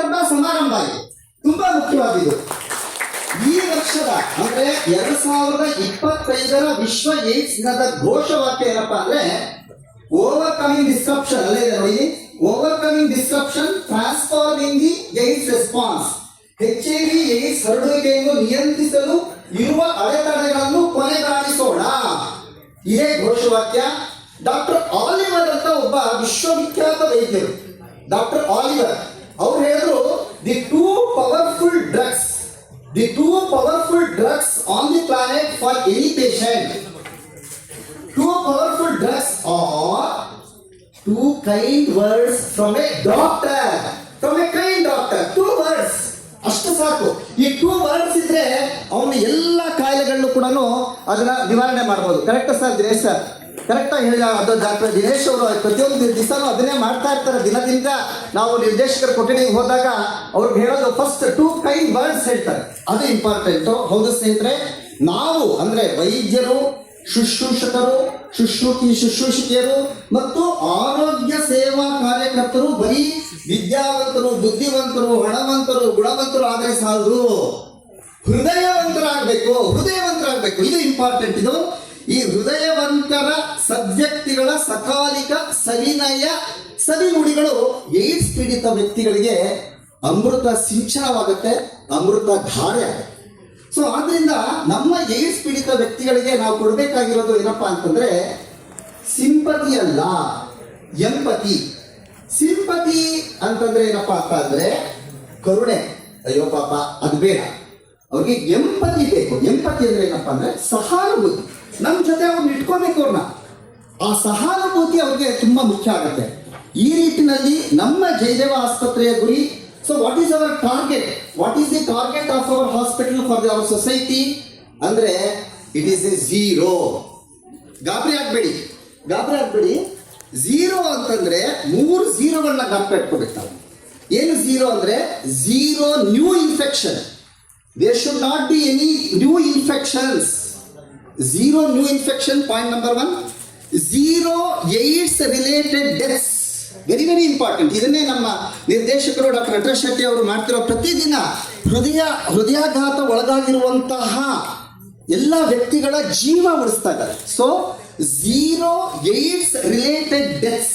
ಸಂದರ್ಭ ಸಮಾರಂಭ ತುಂಬಾ ಮುಖ್ಯವಾದಿದ್ದು. ಈ ವರ್ಷದ, ಅಂದ್ರೆ ಎರಡ್ ಸಾವಿರದ ಇಪ್ಪತ್ತೈದರ ವಿಶ್ವ ಏಡ್ಸ್ ದಿನದ ಘೋಷವಾಕ್ಯ ಏನಪ್ಪಾ ಅಂದ್ರೆ ಓವರ್ಕಮಿಂಗ್ ಡಿಸ್ಕ್ರಪ್ಷನ್ ಅಲ್ಲೇ ಇದೆ ನೋಡಿ. Overcoming disruption transforming the AIDS response H I V AIDS ಹರಡುವಿಕೆಯನ್ನು ನಿಯಂತ್ರಿಸಲು ಇರುವ ಅಡೆತಡೆಗಳನ್ನು ಕೊನೆಗಾಣಿಸೋಣ. ಇದೇ ಘೋಷವಾಕ್ಯ. ಡಾಕ್ಟರ್ ಆಲಿವರ್ ಅಂತ ಒಬ್ಬ ವಿಶ್ವವಿಖ್ಯಾತ ವೈದ್ಯರು. ಡಾಕ್ಟರ್ ಆಲಿವರ್ ಅವ್ರು ಹೇಳಿದ್ರು the two powerful drugs the two powerful drugs on the planet for any patient two powerful drugs are two kind words from a doctor from a kind doctor two words ಅಷ್ಟು ಸಾಕು. ಈ two words ಇದ್ರೆ ಅವನ ಎಲ್ಲ ಕಾಯಿಲೆಗಳನ್ನು ಕೂಡ ಅದನ್ನ ನಿವಾರಣೆ ಮಾಡ್ಬೋದು. Correct sir, Dinesh sir? Correct ಆಗಿ ಹೇಳಿದ ಅದು ಡಾಕ್ಟರ್ ದಿನೇಶ್ ಅವರು ಪ್ರತಿಯೊಂದು ದಿವಸನೂ ಅದನ್ನೇ ಮಾಡ್ತಾ ಇರ್ತಾರೆ. ದಿನದಿಂದ ನಾವು ನಿರ್ದೇಶಕರ ಕೊಠಡಿಗೆ ಹೋದಾಗ ಅವ್ರಿಗೆ ಹೇಳೋದು ಫಸ್ಟ್ ಟೂ ಕೈಂಡ್ ವರ್ಡ್ಸ್ ಹೇಳ್ತಾರೆ. ಅದು ಇಂಪಾರ್ಟೆಂಟ್ ಹೌದು ಸ್ನೇಹಿತರೆ, ನಾವು ಅಂದ್ರೆ ವೈದ್ಯರು, ಶುಶ್ರೂಷಕರು, ಶುಶ್ರೂಷಿ, ಶುಶ್ರೂಷಕಿಯರು ಮತ್ತು ಆರೋಗ್ಯ ಸೇವಾ ಕಾರ್ಯಕರ್ತರು, ಬರೀ ವಿದ್ಯಾವಂತರು, ಬುದ್ಧಿವಂತರು, ಹಣವಂತರು, ಗುಣವಂತರು ಆದರೆ ಸಾಲದು. ಹೃದಯವಂತರಾಗಬೇಕು ಹೃದಯವಂತರಾಗಬೇಕು. ಇದು ಇಂಪಾರ್ಟೆಂಟ್ ಇದು ಈ ಹೃದಯವಂತರ ಸದ್ವ್ಯಕ್ತಿಗಳ ಸಕಾಲಿಕ ಸವಿನಯ ಸವಿನುಡಿಗಳು ಏಡ್ಸ್ ಪೀಡಿತ ವ್ಯಕ್ತಿಗಳಿಗೆ ಅಮೃತ ಸಿಂಚನವಾಗುತ್ತೆ, ಅಮೃತ ಧಾರೆ ಸೊ ಆದ್ರಿಂದ ನಮ್ಮ ಏಡ್ಸ್ ಪೀಡಿತ ವ್ಯಕ್ತಿಗಳಿಗೆ ನಾವು ಕೊಡಬೇಕಾಗಿರೋದು ಏನಪ್ಪಾ ಅಂತಂದ್ರೆ ಸಿಂಪತಿ ಅಲ್ಲ, ಎಂಪತಿ. ಸಿಂಪತಿ ಅಂತಂದ್ರೆ ಏನಪ್ಪಾ ಅಂತ ಅಂದ್ರೆ ಕರುಣೆ. ಅಯ್ಯೋ ಪಾಪ, ಅದು ಅವ್ರಿಗೆ ಎಂಪತಿ ಬೇಕು. ಎಂಪತಿ ಅಂದ್ರೆ ಏನಪ್ಪ ಅಂದ್ರೆ ಸಹಾನುಭೂತಿ. ನಮ್ಮ ಜೊತೆ ಅವ್ರನ್ನ ಇಟ್ಕೋಬೇಕು ಅವ್ರನ್ನ ಆ ಸಹಾನುಭೂತಿ ಅವ್ರಿಗೆ ತುಂಬಾ ಮುಖ್ಯ ಆಗುತ್ತೆ. ಈ ರೀತಿನಲ್ಲಿ ನಮ್ಮ ಜಯದೇವ ಆಸ್ಪತ್ರೆಯ ಗುರಿ so what is our target what is the target of our hospital for our society ಅಂದ್ರೆ ಇಟ್ ಈಸ್ ಎ ಝೀರೋ ಗಾಬರಿ ಆಗ್ಬೇಡಿ. ಗಾಬರಿ ಆಗ್ಬೇಡಿ. ಝೀರೋ ಅಂತಂದ್ರೆ ಮೂರು ಝೀರೋಗಳನ್ನ ಗಾಬರಿ ಇಟ್ಕೋಬೇಕು ಏನು ಝೀರೋ ಅಂದ್ರೆ? Zero new infection there should not be any new infections zero new infection point number one zero AIDS related deaths very very important ಇದನ್ನೇ ನಮ್ಮ ನಿರ್ದೇಶಕರು ಡಾಕ್ಟರ್ ನಟರ ಶೆಟ್ಟಿ ಅವರು ಮಾಡ್ತಿರೋ ಪ್ರತಿದಿನ ಹೃದಯ, ಹೃದಯಾಘಾತ ಒಳಗಾಗಿರುವಂತಹ ಎಲ್ಲ ವ್ಯಕ್ತಿಗಳ ಜೀವ ಉಳಿಸ್ತಾ ಇದ್ದಾರೆ. So zero AIDS related deaths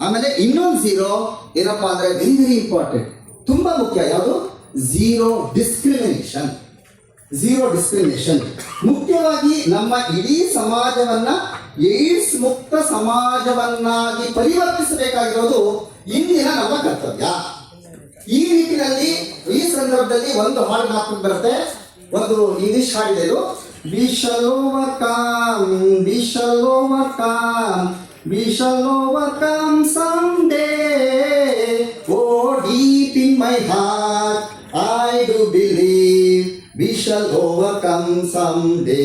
ಆಮೇಲೆ ಇನ್ನೊಂದು ಝೀರೋ ಏನಪ್ಪಾ ಅಂದ್ರೆ ವೆರಿ ವೆರಿ ಇಂಪಾರ್ಟೆಂಟ್ ತುಂಬಾ ಮುಖ್ಯ ಯಾವುದು? ಝೀರೋ ಡಿಸ್ಕ್ರಿಮಿನೇಷನ್ ಝೀರೋ ಡಿಸ್ಕ್ರಿಮಿನೇಷನ್ ಮುಖ್ಯವಾಗಿ ನಮ್ಮ ಇಡೀ ಸಮಾಜವನ್ನ ಏಡ್ಸ್ ಮುಕ್ತ ಸಮಾಜವನ್ನಾಗಿ ಪರಿವರ್ತಿಸಬೇಕಾಗಿರೋದು ಇಂದಿನ ನಮ್ಮ ಕರ್ತವ್ಯ. ಈ ನಿಟ್ಟಿನಲ್ಲಿ ಈ ಸಂದರ್ಭದಲ್ಲಿ ಒಂದು ಹಾಡು ಜ್ಞಾಪಕ ಬರುತ್ತೆ. ಒಂದು ಇಂಗ್ಲಿಷ್ ಹಾಡಿದೆ ಇದು we shall overcome we shall overcome we shall overcome some day oh deep in my heart. Overcome some day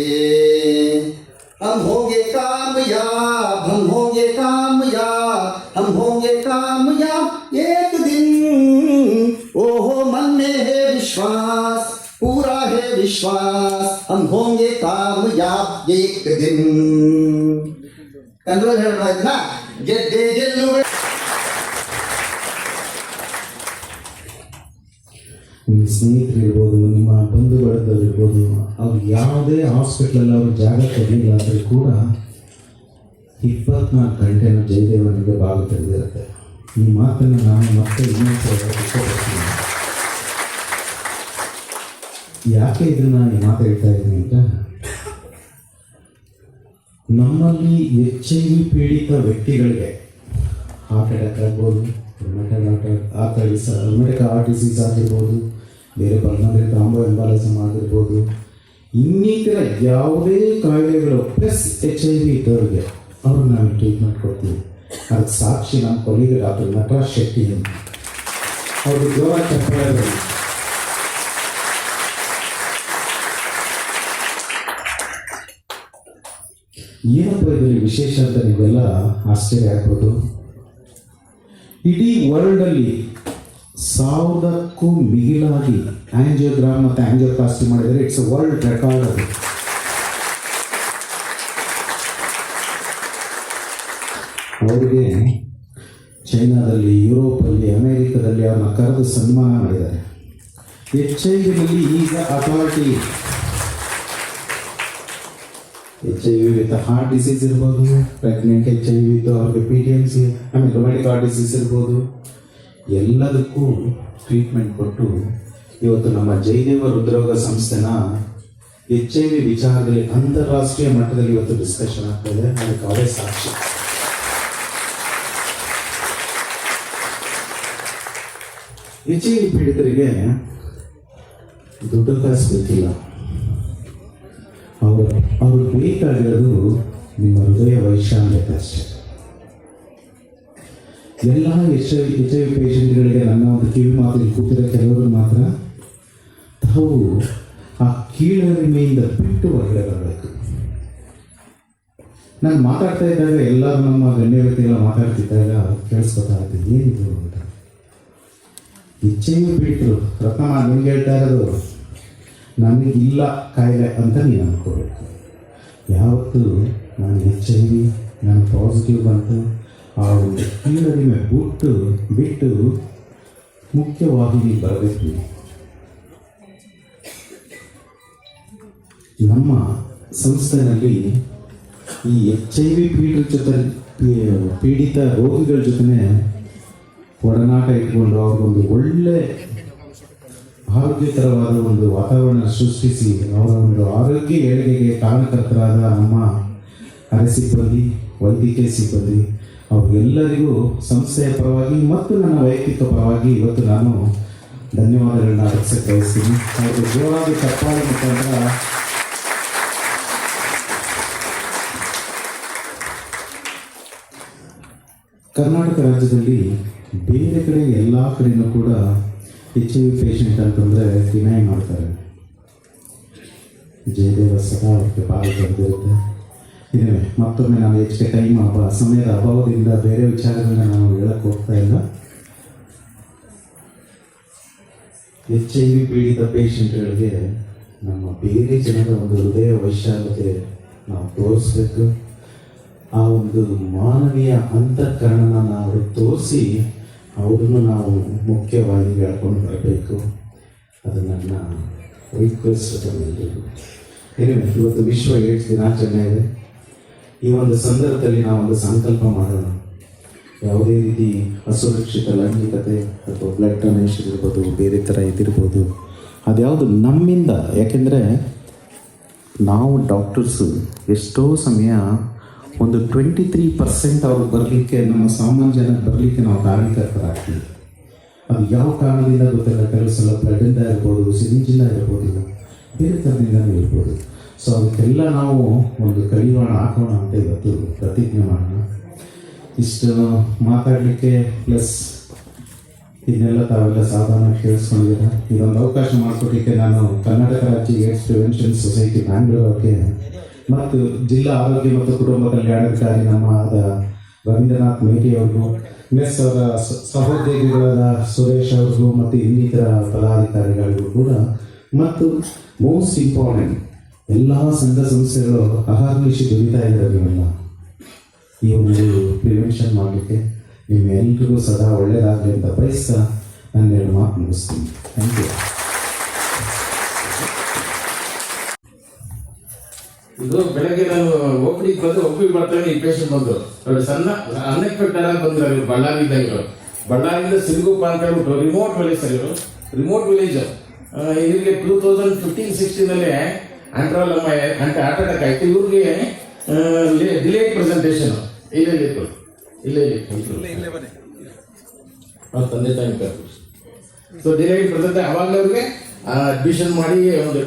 हम होंगे कामयाब हम होंगे कामयाब हम होंगे कामयाब एक दिन। ओहो, मन में है विश्वास, पूरा है विश्वास, हम होंगे कामयाब एक दिन। कंट्रोल है ना गेट दे ನಿಮ್ಮ ಸ್ನೇಹಿತರಿರ್ಬೋದು ನಿಮ್ಮ ಬಂಧು ಬಳಗದಲ್ಲಿರ್ಬೋದು ಅವ್ರು ಯಾವುದೇ ಹಾಸ್ಪಿಟ್ಲಲ್ಲಿ ಅವರು ಜಾಗ ಕೊಡಲಿಲ್ಲ ಆದರೂ ಕೂಡ ಇಪ್ಪತ್ನಾಲ್ಕು ಗಂಟೆನ ಜಯದೇವನಿಗೆ ಭಾಗ ತೆಗೆದಿರುತ್ತೆ. ಈ ಮಾತನ್ನು ನಾನು ಮತ್ತೆ ಇನ್ನೊಂದು ಯಾಕೆ ಇದನ್ನು ಈ ಮಾತು ಹೇಳ್ತಾ ಇದ್ದೀನಿ ಅಂತ? ನಮ್ಮಲ್ಲಿ ಎಚ್ ಐ ವಿ ಪೀಡಿತ ವ್ಯಕ್ತಿಗಳಿಗೆ ಹಾರ್ಟ್ ಅಟ್ಯಾಕ್ ಆಗ್ಬೋದು ರುಮೆಟಲ್ ಹಾರ್ಟ್ ಆ ಥರ ಹಾರ್ಟ್ ಡಿಸೀಸ್ ಆಗಿರ್ಬೋದು ಬೇರೆ ಪಲ್ಮನರಿ ತಾಮ್ರ ಎಂಬಾಲಿಸಮ್ ಆಗಿರ್ಬೋದು ಇನ್ನಿತರ ಯಾವುದೇ ಕಾಯಿಲೆಗಳು ಪ್ಲಸ್ ಎಚ್ ಐ ವಿ ಇದ್ದವ್ರಿಗೆ ಅವ್ರಿಗೆ ನಾವು ಟ್ರೀಟ್ಮೆಂಟ್ ಕೊಡ್ತೀವಿ ಅದಕ್ಕೆ ಸಾಕ್ಷಿ ನಮ್ಮ ಕೊಲೀಗ ಡಾಕ್ಟರ್ ನಟರಾಜ್ ಶೆಟ್ಟಿ ಅಂತ. ಅವರು ಜೋರ ಚಪ್ಪಾಳೆ ಏನಪ್ಪ ಇದರಲ್ಲಿ ವಿಶೇಷ ಅಂತ ನೀವೆಲ್ಲ ಆಶ್ಚರ್ಯ ಆಗ್ಬೋದು. ಇಡೀ ವರ್ಲ್ಡಲ್ಲಿ ಸಾವಿರಕ್ಕೂ ಮಿಗಿಲಾಗಿ ಆ್ಯಂಜಿಯೋಗ್ರಾಮ್ ಮತ್ತು ಆ್ಯಂಜಿಯೋಪ್ಲಾಸ್ಟಿ ಮಾಡಿದರೆ ಇಟ್ಸ್ ಅ ವರ್ಲ್ಡ್ ರೆಕಾರ್ಡ್ ಅದು. ಅವರಿಗೆ ಚೈನಾದಲ್ಲಿ, ಯುರೋಪಲ್ಲಿ, ಅಮೇರಿಕದಲ್ಲಿ ಅವ್ರನ್ನ ಕರೆದು ಸನ್ಮಾನ ಮಾಡಿದ್ದಾರೆ. ಎಚ್ ಐ ವಿನಲ್ಲಿ ಈಗ authority H I V with heart disease ಇರ್ಬೋದು pregnant H I V with ಅವ್ರಿಗೆ ಪಿ ಡಿ ಎಂ ಸಿ ಆಮೇಲೆ ರೊಮ್ಯಾಟಿಕ್ ಹಾರ್ಟ್ ಡಿಸೀಸ್ ಇರ್ಬೋದು. ಎಲ್ಲದಕ್ಕೂ ಟ್ರೀಟ್ಮೆಂಟ್ ಕೊಟ್ಟು ಇವತ್ತು ನಮ್ಮ ಜಯದೇವ ಹೃದ್ರೋಗ ಸಂಸ್ಥೆನ ಎಚ್ ಐ ವಿ ವಿಚಾರದಲ್ಲಿ ಅಂತಾರಾಷ್ಟ್ರೀಯ ಮಟ್ಟದಲ್ಲಿ ಇವತ್ತು ಡಿಸ್ಕಷನ್ ಆಗ್ತಾ ಇದೆ. ಅದಕ್ಕೆ ಅವೇ ಸಾಕ್ಷಿ. ಎಚ್ ಐ ವಿ ಪೀಡಿತರಿಗೆ ದುಡ್ಡು ಕಾಸು ಬೇಕಿಲ್ಲ ಅವರು ಅವ್ರಿಗೆ ಬೇಕಾಗಿರೋದು ನಿಮ್ಮ ಹೃದಯ ವೈಶಾಲ್ಯತೆ ಅಷ್ಟೇ ಎಲ್ಲ ಎಚ್ ಐ ಎಚ್ ಐ ಪೇಷಂಟ್ಗಳಿಗೆ ನನ್ನ ಒಂದು ಕಿವಿ ಮಾತು ಕೂತಿರೋ ಕೆಲವರು ಮಾತ್ರ, ತಾವು ಆ ಕೀಳರಿಮೆಯಿಂದ ಬಿಟ್ಟು ಹೊರಗಡೆ ನಾನು ಮಾತಾಡ್ತಾ ಇದ್ದಾಗ ಎಲ್ಲರೂ ನಮ್ಮ ಗಣ್ಯ ವ್ಯಕ್ತಿಗಳ ಮಾತಾಡ್ತಿದ್ದಾಗ ಕೇಳಿಸ್ಕೊತಾ ಇರ್ತೀನಿ ಏನಿದು ಅಂತ. ವಿ ಪೀಡಿತರು ರತ್ನಮ್ಮ ನಿಮ್ಗೆ ಹೇಳ್ತಾ ಇರೋದು, ನನಗಿಲ್ಲ ಕಾಯಿಲೆ ಅಂತ ನೀನು ಅನ್ಕೋಬೇಕು. ಯಾವತ್ತು ನಾನು ವಿ, ನಾನು ಪಾಸಿಟಿವ್ ಬಂತು ಒಂದು ಕೀಳರಿಮೆ ಬಿಟ್ಟು ಬಿಟ್ಟು ಮುಖ್ಯವಾಹಿನಿ ಬರಬೇಕು. ನಮ್ಮ ಸಂಸ್ಥೆಯಲ್ಲಿ ಈ ಎಚ್ ಐ ವಿ ಪೀಡಿತ ಜೊತೆ, ಪೀಡಿತ ರೋಗಿಗಳ ಜೊತೆ ಒಡನಾಟ ಇಟ್ಕೊಂಡು ಅವ್ರಿಗೊಂದು ಒಳ್ಳೆ ಆರೋಗ್ಯಕರವಾದ ಒಂದು ವಾತಾವರಣ ಸೃಷ್ಟಿಸಿ ಅವರ ಒಂದು ಆರೋಗ್ಯ ಏಳಿಗೆಗೆ ಕಾರಣಕರ್ತರಾದ ನಮ್ಮ ಅರೆ ಸಿಬ್ಬಂದಿ, ವೈದ್ಯಕೀಯ ಸಿಬ್ಬಂದಿ ಅವ್ರಿಗೆಲ್ಲರಿಗೂ ಸಂಸ್ಥೆಯ ಪರವಾಗಿ ಮತ್ತು ನನ್ನ ವೈಯಕ್ತಿಕ ಪರವಾಗಿ ಇವತ್ತು ನಾನು ಧನ್ಯವಾದಗಳನ್ನ ಅರ್ಪಿಸಕ್ಕೆ ಬಯಸ್ತೀನಿ ಅವ್ರಿಗೆ ಜೋರಾಗಿ ತಪ್ಪಾಗಿ ಮುಖಾಂತರ ಕರ್ನಾಟಕ ರಾಜ್ಯದಲ್ಲಿ ಬೇರೆ ಕಡೆ ಎಲ್ಲ ಕಡೆಯೂ ಕೂಡ ಎಚ್ ಐ ವಿ ಪೇಷಂಟ್ ಅಂತಂದರೆ ಡಿನೈ ಮಾಡ್ತಾರೆ. ಜಯದೇವ ಸದಾ ಅವರಿಗೆ ಭಾಳ ಬಂದಿರುತ್ತೆ ಇದೇ. ಮತ್ತೊಮ್ಮೆ ನಾವು ಹೆಚ್ಚಿಗೆ ಟೈಮ್ ಅಭಾವ ಸಮಯದ ಅಭಾವದಿಂದ ಬೇರೆ ವಿಚಾರಗಳನ್ನ ನಾವು ಹೇಳಕ್ಕೆ ಹೋಗ್ತಾ ಇಲ್ಲ. ಎಚ್ ಐ ವಿ ಪೀಡಿತ ಪೇಷಂಟ್ಗಳಿಗೆ ನಮ್ಮ ಬೇರೆ ಜನರ ಒಂದು ಹೃದಯ ವೈಶಾಲತೆ ನಾವು ತೋರಿಸ್ಬೇಕು. ಆ ಒಂದು ಮಾನವೀಯ ಅಂತಃಕರಣನ ನಾವು ತೋರಿಸಿ ಅವ್ರನ್ನು ನಾವು ಮುಖ್ಯವಾಗಿ ಹೇಳ್ಕೊಂಡು ಬರಬೇಕು. ಅದು ನನ್ನ ರಿಕ್ವೆಸ್ಟ್ ಬಂದಿದ್ದು. ಇವತ್ತು ವಿಶ್ವ ಏಡ್ಸ್ ದಿನಾಚರಣೆ ಇದೆ. ಈ ಒಂದು ಸಂದರ್ಭದಲ್ಲಿ ನಾವೊಂದು ಸಂಕಲ್ಪ ಮಾಡೋಣ. ಯಾವುದೇ ರೀತಿ ಅಸುರಕ್ಷಿತ ಲೈಂಗಿಕತೆ ಅಥವಾ ಬ್ಲಡ್ ಡೊನೇಷನ್ ಇರ್ಬೋದು, ಬೇರೆ ಥರ ಇದಿರ್ಬೋದು, ಅದ್ಯಾವುದು ನಮ್ಮಿಂದ, ಯಾಕೆಂದರೆ ನಾವು ಡಾಕ್ಟರ್ಸು ಎಷ್ಟೋ ಸಮಯ ಒಂದು ಟ್ವೆಂಟಿ ತ್ರೀ ಪರ್ಸೆಂಟ್ ಅವ್ರು ಬರಲಿಕ್ಕೆ, ನಮ್ಮ ಸಾಮಾನ್ಯ ಜನಕ್ಕೆ ಬರಲಿಕ್ಕೆ ನಾವು ಕಾರಣಕರ್ತರಾಗ್ತೀವಿ. ಅದು ಯಾವ ಕಾರಣದಿಂದ ಗೊತ್ತಿಲ್ಲ ಕೆಲವು ಸಲ ಬ್ಲಡ್ಡಿಂದ ಇರ್ಬೋದು ಸಿರಿಂಜಿಂದ ಇರ್ಬೋದು ಬೇರೆ ಥರದಿಂದಲೂ ಇರ್ಬೋದು. ಸೊ ಅದಕ್ಕೆಲ್ಲ ನಾವು ಒಂದು ಕಡಿವಾಣ ಹಾಕೋಣ ಅಂತ ಇವತ್ತು ಪ್ರತಿಜ್ಞೆ ಮಾಡೋಣ. ಇಷ್ಟು ಮಾತಾಡಲಿಕ್ಕೆ ಪ್ಲಸ್ ಇದನ್ನೆಲ್ಲ ತಾವೆಲ್ಲ ಸಾಧಾರಣ ಕೇಳಿಸ್ಕೊಂಡಿದ್ದೀರ? ಇದೊಂದು ಅವಕಾಶ ಮಾಡಿಕೊಟ್ಟಿಕ್ಕೆ ನಾನು ಕರ್ನಾಟಕ ರಾಜ್ಯ ಏಡ್ಸ್ ಪ್ರಿವೆನ್ಷನ್ ಸೊಸೈಟಿ ಬ್ಯಾಂಗ್ಳೂರ್ಗೆ ಮತ್ತು ಜಿಲ್ಲಾ ಆರೋಗ್ಯ ಮತ್ತು ಕುಟುಂಬ ಕಲ್ಯಾಣಾಧಿಕಾರಿ ನಮ್ಮ ಆದ ರವೀಂದ್ರನಾಥ್ ಮೇಟಿ ಅವ್ರಿಗೂ ಪ್ಲಸ್ ಅವರ ಸಹೋದ್ಯೋಗಿಗಳಾದ ಸುರೇಶ್ ಅವ್ರಿಗೂ ಮತ್ತು ಇನ್ನಿತರ ಪದಾಧಿಕಾರಿಗಳಿಗೂ ಕೂಡ. ಮತ್ತು ಮೋಸ್ಟ್ ಇಂಪಾರ್ಟೆಂಟ್ ಎಲ್ಲ ಸಂಘ ಸಂಸ್ಥೆಗಳು ಅಹರ್ನಿಶಿ ದುಡಿತಾ ಇದ್ದಾರೆ ನೀವೆಲ್ಲ ಈ ಒಂದು ಪ್ರಿವೆನ್ಷನ್ ಮಾಡಲಿಕ್ಕೆ ನಿಮ್ಮೆಲ್ರಿಗೂ ಸದಾ ಒಳ್ಳೆಯದಾಗಲಿ ಅಂತ ಬಯಸ್ತಾ ನಾನು ಎರಡು ಮಾತು ಮುಗಿಸ್ತೀನಿ. ಥ್ಯಾಂಕ್ ಯು ಇದು ಬೆಳಗ್ಗೆ ನಾನು ಒಪ್ಪಿಗೆ ಬಂದು ಒಪ್ಪಿಗೆ ಬರ್ತೇನೆ ಈ ಪೇಷಂಟ್ ಬಂದು. ಅವ್ರು ಸಣ್ಣ ಅನ್ಎಕ್ಸ್ಪೆಕ್ಟೆಡ್ ಆಗಿ ಬಂದ್ರು ಬಳ್ಳಾರಿ ಬಳ್ಳಾರಿಯಿಂದ ಇವರು ಬಳ್ಳಾರಿಯಿಂದ ಸಿಲ್ಗುಪ್ಪ ಅಂತ ಹೇಳ್ಬಿಟ್ಟು ರಿಮೋಟ್ ವಿಲೇಜ್ ಆಗಿರು ರಿಮೋಟ್ ವಿಲೇಜ್ ಇಲ್ಲಿ ಟೂ ತೌಸಂಡ್ ಫಿಫ್ಟೀನ್ ಸಿಕ್ಸ್ಟೀನ್ ಆಂಟ್ರಾಲ್ ಅಂತ ಹಾರ್ಟ್ ಅಟ್ಯಾಕ್ ಆಯ್ತು ಇವ್ರಿಗೆ ಡಿಲೇಟ್ ಪ್ರೆಸೆಂಟೇಷನ್ ಇಲ್ಲೇ ಇತ್ತು ಇಲ್ಲೇ ಅವ್ರ ತಂದೆ ತಾಯಿ ಸೊ ಡಿಲೇಟ್ ಪ್ರೆಸೆಂಟ್ ಅವಾಗ ಅವ್ರಿಗೆ ಅಡ್ಮಿಷನ್ ಮಾಡಿ ಒಂದು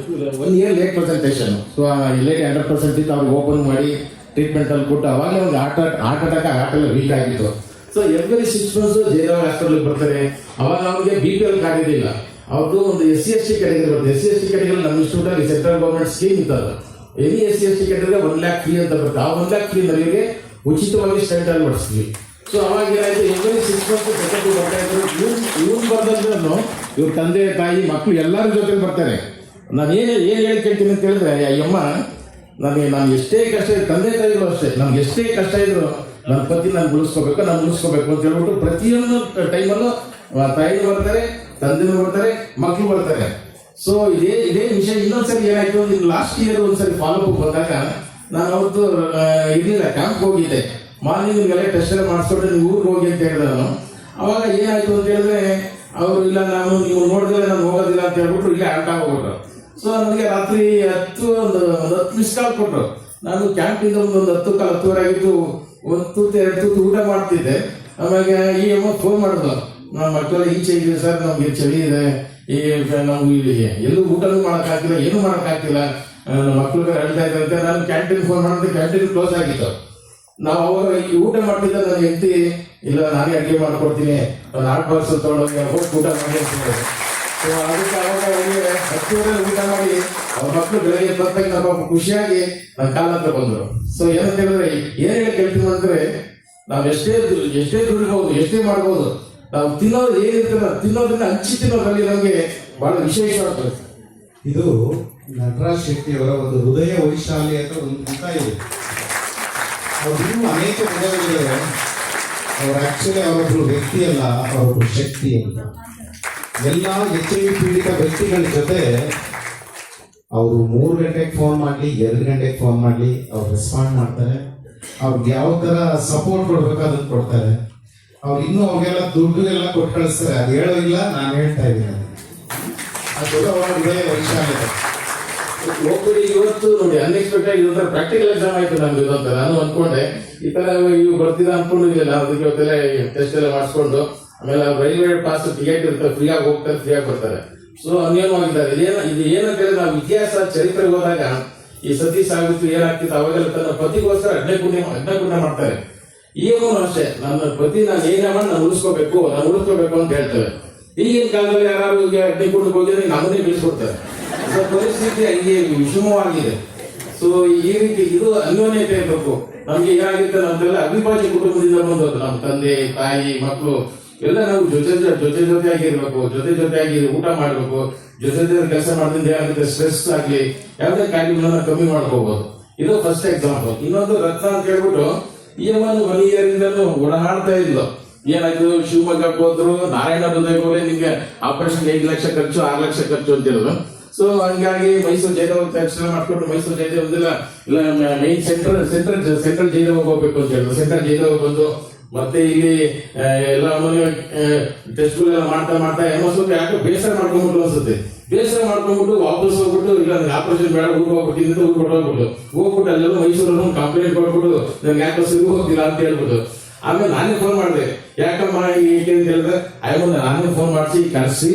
one year late presentation so late hundred percent ಇತ್ತು ಅವ್ರಿಗೆ ಓಪನ್ ಮಾಡಿ ಟ್ರೀಟ್ಮೆಂಟ್ ಅಲ್ಲಿ ಕೊಟ್ಟು ಅವಾಗಲೇ ಒಂದು ಆಟ ಹಾರ್ಟ್ ಅಟ್ಯಾಕ್ ಹಾರ್ಟ್ ಎಲ್ಲ ವೀಕ್ ಆಗಿತ್ತು. So every six months Jayarao ಹಾಸ್ಪಿಟಲ್ಗೆ ಬರ್ತಾರೆ. ಅವಾಗ ಅವ್ರಿಗೆ ಬಿ ಪಿ ಎಲ್ ಕಾರ್ಡ್ ಇರಲಿಲ್ಲ. ಅವ್ರದ್ದು ಒಂದು S C S T category ಬರುತ್ತೆ S C S T category ನಮ್ಮ student central government scheme ಇತ್ತದ any S C S T category one lakh free ಅಂತ ಬರುತ್ತೆ. ಆ ಒನ್ ಲ್ಯಾಕ್ ಫ್ರೀ ನಮಗೆ ಉಚಿತವಾಗಿ ಸ್ಟೆಂಟ್ ಅಲ್ಲಿ ಮಾಡಿಸ್ತೀವಿ. ಸೊ ಅವಾಗ ಏನಾಯ್ತು? ಎವ್ರಿ ಸಿಕ್ಸ್ ಮಂತ್ ಜೊತೆಗೆ ಬರ್ತಾ ಇದ್ರು ಇವ್ನು ಬರ್ದಂದ್ರೂ ಇವ್ರ ತಂದೆ, ತಾಯಿ ಮಕ್ಕಳು ಎಲ್ಲರ ಜೊತೆ ಬರ್ತಾರೆ. ನಾನು ಏನು ಏನು ಹೇಳ್ಕೊಳ್ತೀನಿ ಅಂತ ಹೇಳಿದ್ರೆ ಅಯ್ಯಮ್ಮ ನನಗೆ ನಾನು ಎಷ್ಟೇ ಕಷ್ಟ ತಂದೆ, ತಾಯಿಗಳು ಅಷ್ಟೇ, ನಮ್ಗೆ ಎಷ್ಟೇ ಕಷ್ಟ ಇದ್ರು ನನ್ನ ಪತಿ ನಾನು ಉಳಿಸ್ಕೋಬೇಕು ನಾನು ಉಳಿಸ್ಕೋಬೇಕು ಅಂತ ಹೇಳ್ಬಿಟ್ಟು ಪ್ರತಿಯೊಂದು ಟೈಮಲ್ಲೂ ತಾಯಿ ಬರ್ತಾರೆ. ತಂದೆನೂ ಬರ್ತಾರೆ ಮಕ್ಕಳು ಬರ್ತಾರೆ. ಸೊ ಇದೇ ಇದೇ ವಿಷಯ ಇನ್ನೊಂದ್ಸರಿ ಏನಾಯ್ತು ಅಂದ್ರೆ ಲಾಸ್ಟ್ ಇಯರ್ ಒಂದ್ಸರಿ ಫಾಲೋ ಅಪ್ ಬಂದಾಗ ನಾನು ಅವತ್ತು ಇರಲಿಲ್ಲ ಕ್ಯಾಂಪ್ ಹೋಗಿದ್ದೆ. ಮಾರ್ನಿಂಗ್ ನಿಮ್ಗೆಲ್ಲ ಟೆಸ್ಟ್ ಎಲ್ಲ ಮಾಡಿಸ್ಕೊಂಡ್ರೆ ನೀವು ಊರಿಗೆ ಹೋಗಿ ಅಂತ ಹೇಳಿದೆ ನಾನು. ಅವಾಗ ಏನಾಯ್ತು ಅಂತ ಹೇಳಿದ್ರೆ, ಅವರು ಇಲ್ಲ, ನಾನು ನೀವು ನೋಡಿದ್ರೆ ನಾನು ಹೋಗೋದಿಲ್ಲ ಅಂತ ಹೇಳ್ಬಿಟ್ಟು ಇಲ್ಲೇ ಆಟ ಹೋಗ್ಬಿಟ್ರು ಸೊ ನನಗೆ ರಾತ್ರಿ ಹತ್ತು, ಒಂದು ಒಂದು ಹತ್ತು ಮಿಸ್ ಕಾಲ್ ಕೊಟ್ಟರು ನಾನು ಕ್ಯಾಂಪಿಂದ ಒಂದು ಒಂದು ಹತ್ತು ಕಾಲ ಹತ್ತುವರೆ ಆಗಿತ್ತು. ಒಂದು ತೂತು ಎರಡು ತೂತು ಊಟ ಮಾಡ್ತಿದ್ದೆ. ಆಮೇಲೆ ಈ ಅಮ್ಮ ಫೋನ್ ಮಾಡಿದ್ರು ನಮ್ಮ ಮಕ್ಕಳು ಈಚೆ ಇದೆ ಸರ್, ನಮ್ಗೆ ಚಳಿ ಇದೆ, ಈ ನಮ್ಗೆ ಇಲ್ಲಿ ಎಲ್ಲೂ ಊಟನೂ ಮಾಡೋಕ್ಕಾಗ್ತಿಲ್ಲ, ಏನು ಮಾಡೋಕ್ಕಾಗ್ತಿಲ್ಲ. ನಮ್ಮ ಮಕ್ಕಳು ಹೇಳ್ತಾ ಇದ್ದಂತೆ ನಾನು ಕ್ಯಾಂಟೀನ್ ಫೋನ್ ಮಾಡಿದ್ರೆ ಕ್ಯಾಂಟೀನ್ ಕ್ಲೋಸ್ ಆಗಿತ್ತು. ನಾವು ಅವಾಗ ಈ ಊಟ ಮಾಡ್ತಿದ್ದ ನನ್ನ ಹೆಂಡತಿ, ಇಲ್ಲ, ನಾನೇ ಅಡುಗೆ ಮಾಡ್ಕೊಡ್ತೀನಿ. ಒಂದು ಆಟ್ ಬಾಕ್ಸ್ ತೊಗೊಂಡೋಗಿ ಹೋಗಿ ಊಟ ಮಾಡಿ ಅಂತ. ಸೊ ಅದಕ್ಕೆ ಅವಾಗ ಅವರಿಗೆ ಹತ್ತುವರೆ ಊಟ ಮಾಡಿ, ಅವ್ರ ಮಕ್ಕಳು ಬೆಳಗ್ಗೆ ಬರ್ತಾಗ ನಮ್ಮ ಖುಷಿಯಾಗಿ ನನ್ನ ಕಾಲ ಹತ್ರ ಬಂದರು. ಸೊ ಏನಂತ ಹೇಳಿದ್ರೆ, ಏನೇ ಹೇಳಿ ಕೇಳ್ತೀವಿ ಅಂದರೆ, ನಾವು ಎಷ್ಟೇ ಎಷ್ಟೇ ದುಡಿಬಹುದು ಎಷ್ಟೇ ಮಾಡ್ಬೋದು ನಾವು ತಿನ್ನೋದು ಏನಿರ್ತದೆ ತಿನ್ನೋದನ್ನ ಹಂಚಿ ತಿನ್ನೋದ್ರಲ್ಲಿ ನಮಗೆ ಬಹಳ ವಿಶೇಷವಾಗ್ತದೆ ಇದು ನಟರಾಜ್ ಶೆಟ್ಟಿಯವರ ಒಂದು ಹೃದಯ ವೈಶಾಲಿ ಅಂತ ಒಂದು ಮುಖ ಇದೆ. ಅವರು ಇನ್ನೂ ಅನೇಕ ಮುಖಗಳಿವೆ ಅವ್ರು ಆಕ್ಚುಲಿ ಅವರೊಬ್ಬರು ವ್ಯಕ್ತಿ ಅಲ್ಲ ಅವರೊಬ್ಬರು ಶಕ್ತಿ ಅಂತ. ಎಲ್ಲ ಎಚ್ ಪೀಡಿತ ವ್ಯಕ್ತಿಗಳ ಜೊತೆ ಅವರು ಮೂರು ಗಂಟೆಗೆ ಫೋನ್ ಮಾಡಲಿ, ಎರಡು ಗಂಟೆಗೆ ಫೋನ್ ಮಾಡಲಿ, ಅವ್ರು ರೆಸ್ಪಾಂಡ್ ಮಾಡ್ತಾರೆ. ಅವ್ರಿಗೆ ಯಾವ ಥರ ಸಪೋರ್ಟ್ ಕೊಡ್ಬೇಕು ಅದನ್ನು ಕೊಡ್ತಾರೆ. ಅವ್ರು ಇನ್ನೂ ಅವ್ರಿಗೆಲ್ಲ ದುಡ್ಡು ಎಲ್ಲ ಕೊಟ್ಟು ಕಳಿಸ್ತಾರೆ. ಅದು ಹೇಳೋ ಇಲ್ಲ, ನಾನು ಹೇಳ್ತಾ ಇದ್ದೀನಿ ಅದು ವೈಶಾಲ್ಯತೆ ಒಬ್ಬರು ಇವತ್ತು ನೋಡಿ ಅನ್ಎಕ್ಸ್ಪೆಕ್ಟೆಡ್ ಇದೊಂಥರ ಪ್ರಾಕ್ಟಿಕಲ್ ಎಕ್ಸಾಮ್ ಆಯ್ತು ನಮ್ದು ಇದೊಂದು ನಾನು ಅನ್ಕೊಂಡೆ ಈ ತರ ಇವು ಬರ್ತಿದ ಅನ್ಕೊಂಡಿರ್ಲಿಲ್ಲ ಅದಕ್ಕೆ ಇವತ್ತೆಲ್ಲ ಟೆಸ್ಟ್ ಎಲ್ಲ ಮಾಡಿಸ್ಕೊಂಡು, ಆಮೇಲೆ ರೈಲ್ವೆ ಪಾಸ್ ಟಿಕೆಟ್ ಇರ್ತಾರೆ ಫ್ರೀ ಆಗಿ ಹೋಗ್ತಾರೆ ಫ್ರೀ ಆಗಿ ಬರ್ತಾರೆ. ಸೊ ಅನ್ಯವಾಗಿದ್ದಾರೆ ಇದೇನ ಇದು ಏನಂತೇಳಿ ನಾವು ಇತಿಹಾಸ, ಚರಿತ್ರೆಗೆ ಹೋದಾಗ ಈ ಸತಿ ಆಗುತ್ತೆ ಏನಾಗ್ತಿತ್ತು, ಅವಾಗೆಲ್ಲ ತನ್ನ ಪತಿಗೋಸ್ಕರ ಅಗ್ನಿ ಪುಣ್ಯ ಅಗ್ನಿ ಪುಣ್ಯ ಮಾಡ್ತಾರೆ. ಈಗಲೂ ಅಷ್ಟೇ. ನನ್ನ ಪತಿ ನಾನು ಏನೇ ಮಾಡಿ ನಾನು ಉಳಿಸ್ಕೋಬೇಕು ನಾನು ಉಳಿಸ್ಕೋಬೇಕು ಅಂತ ಹೇಳ್ತೇವೆ. ಈಗಿನ ಕಾಲದಲ್ಲಿ ಯಾರು ಈಗ ಅಡ್ಡಿ ಕುಂಡಕ್ಕೆ ಹೋಗಿದ್ರೆ ನಮ್ಮನ್ನೇ ಬೀಳ್ಸ್ಕೊಡ್ತಾರೆ. ಸೊ ಪರಿಸ್ಥಿತಿ ಹಂಗೆ ವಿಷಮವಾಗಿದೆ. ಸೊ ಈ ರೀತಿ ಇದು ಅನ್ಯೋನ್ಯತೆ ಇರಬೇಕು ನಮ್ಗೆ ಏನಾಗಿತ್ತು ನಮ್ದೆಲ್ಲ ಅವಿಭಾಜ್ಯ ಕುಟುಂಬದಿಂದ ಬಂದದ್ದು. ನಮ್ಮ ತಂದೆ, ತಾಯಿ, ಮಕ್ಕಳು, ಎಲ್ಲ ನಾವು ಜೊತೆ ಜೊತೆ ಜೊತೆಯಾಗಿ ಇರಬೇಕು. ಜೊತೆ ಜೊತೆಯಾಗಿ ಊಟ ಮಾಡ್ಬೇಕು. ಜೊತೆ ಜೊತೆ ಕೆಲಸ ಮಾಡೋದ್ರಿಂದ ಏನಾಗುತ್ತೆ? ಸ್ಟ್ರೆಸ್ ಆಗಲಿ, ಯಾವುದೇ ಕಾಯಿಲೆಗಳನ್ನ ಕಮ್ಮಿ ಮಾಡ್ಕೋಬಹುದು ಇದು ಫಸ್ಟ್ ಎಕ್ಸಾಂಪಲ್ ಇನ್ನೊಂದು ರತ್ನ ಅಂತ ಹೇಳ್ಬಿಟ್ಟು ಒಂದು ಒನ್ ಇಯರ್ ಇಂದಲೂ ಓಡಾಡ್ತಾ ಇದ್ಲು ಏನಾಯ್ತು? ಶಿವಮೊಗ್ಗಕ್ಕೆ ಹೋದ್ರು, ನಾರಾಯಣ ಹೃದಯ ನಿಮ್ಗೆ ಆಪರೇಷನ್ ಐದು ಲಕ್ಷ ಖರ್ಚು, ಆರು ಲಕ್ಷ ಖರ್ಚು ಅಂತ ಹೇಳಿದ್ರು ಸೊ ಹಂಗಾಗಿ ಮೈಸೂರು ಜಯದೇವ ದರ್ಶನ ಮಾಡ್ಕೊಂಡು ಮೈಸೂರು ಜಯದೇವದೆಲ್ಲ ಇಲ್ಲ main central central central Jayadeva ಹೋಗ್ಬೇಕು ಅಂತ ಹೇಳಿದ್ರು. ಸೆಂಟ್ರಲ್ ಜಯದೇವ ಬಂದು ಮತ್ತೆ ಇಲ್ಲಿ ಎಲ್ಲ ಟೆಸ್ಟ್ ಮಾಡ್ತಾ ಮಾಡ್ತಾ ಏನೋ ಯಾಕೋ ಯಾಕೆ ಬೇಸರ ಮಾಡ್ಕೊಂಡ್ಬಿಟ್ಟು ಅನ್ಸುತ್ತೆ. ಬೇಸರ ಮಾಡ್ಕೊಂಡ್ಬಿಟ್ಟು ವಾಪಸ್ ಹೋಗ್ಬಿಟ್ಟು, ಇಲ್ಲ ನನಗೆ ಆಪರೇಷನ್ ಬೇಡ, ಊರಿಗೆ ಹೋಗ್ಬಿಟ್ಟಿಂದ ಊರು ಕೊಟ್ಟೋಗ್ಬಿಟ್ಟು ಹೋಗ್ಬಿಟ್ಟು ಅಲ್ಲೆಲ್ಲ ಮೈಸೂರಲ್ಲಿ ಕಂಪ್ಲೇಂಟ್ ಕೊಟ್ಬಿಟ್ಟು ನನ್ಗೆ ಯಾಕೆ ಸಿಗು ಹೋಗಿಲ್ಲ ಅಂತ ಹೇಳ್ಬಿಟ್ಟು. ಆಮೇಲೆ ನಾನೇ ಫೋನ್ ಮಾಡಿದೆ. ಯಾಕಮ್ಮ ಏಕೆ? ಅಂತ ಹೇಳಿದ್ರೆ ಅಯ್ಯಮ್ಮ ನಾನೇ ಫೋನ್ ಮಾಡಿಸಿ, ಕರೆಸಿ.